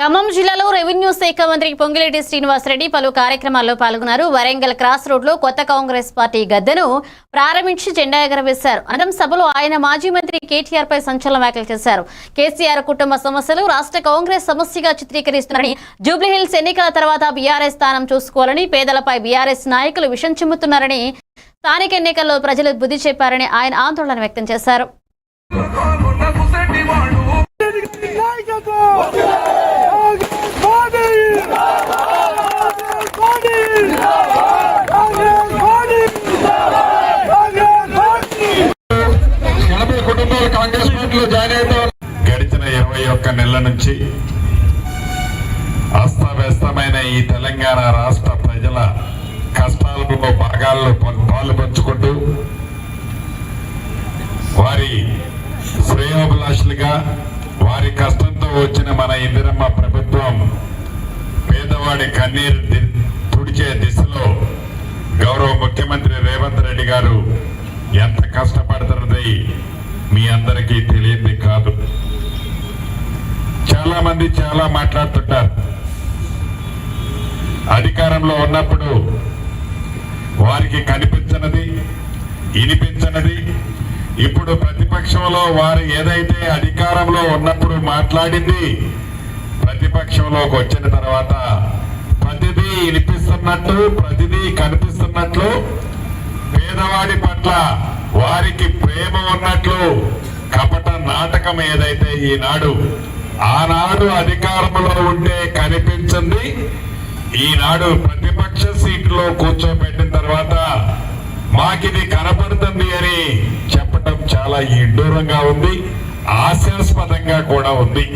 ఖమ్మం జిల్లాలో రెవెన్యూ శాఖ మంత్రి పొంగిరెడ్డి శ్రీనివాసరెడ్డి పలు కార్యక్రమాల్లో పాల్గొన్నారు. వరంగల్ క్రాస్ రోడ్లో కొత్త కాంగ్రెస్ పార్టీ గద్దెను ప్రారంభించి జెండా ఎగరవేశారు. అనంతరం సభలో ఆయన మాజీ మంత్రి కేటీఆర్ పై సంచలన వ్యాఖ్యలు చేశారు. కేసీఆర్ కుటుంబ సమస్యలు రాష్ట్ర కాంగ్రెస్ సమస్యగా చిత్రీకరిస్తున్నారని జూబ్లీహిల్స్ ఎన్నికల తర్వాత బీఆర్ఎస్ స్థానం చూసుకోవాలని పేదలపై బీఆర్ఎస్ నాయకులు విషం చిమ్ముతున్నారని స్థానిక ఎన్నికల్లో ప్రజలు బుద్ధి చెప్పారని ఆయన ఆందోళన వ్యక్తం చేశారు. జాయిన్ అవుతాం గడిచిన ఇరవై ఒక్క నెలల నుంచి అస్తవ్యస్తమైన ఈ తెలంగాణ రాష్ట్ర ప్రజల కష్టాలను భాగాల్లో పం- పాలు పంచుకుంటూ వారి శ్రేయోభిలాషులుగా వారి కష్టంతో వచ్చిన మన ఇందిరమ్మ ప్రభుత్వం పేదవాడి కన్నీరు తుడిచే దిశలో గౌరవ ముఖ్యమంత్రి రేవంత్ రెడ్డి గారు ఎంత కష్టపడుతున్నది మీ అందరికీ తెలియంది కాదు. చాలా మంది చాలా మాట్లాడుతుంటారు. అధికారంలో ఉన్నప్పుడు వారికి కనిపించనది వినిపించనది. ఇప్పుడు ప్రతిపక్షంలో వారు ఏదైతే అధికారంలో ఉన్నప్పుడు మాట్లాడింది ప్రతిపక్షంలోకి వచ్చిన తర్వాత ప్రతిదీ వినిపిస్తున్నట్టు ప్రతిదీ కనిపిస్తున్నట్లు పేదవాడి పట్ల వారికి ప్రేమ ఉన్నట్లు కపట నాటకం ఏదైతే ఈనాడు ఆనాడు అధికారంలో ఉంటే కనిపించింది. ఈనాడు ప్రతిపక్ష సీటులో కూర్చోబెట్టిన తర్వాత మాకిది కనపడుతుంది అని చెప్పటం చాలా ఇడ్డూరంగా ఉంది హాస్యాస్పదంగా కూడా ఉంది.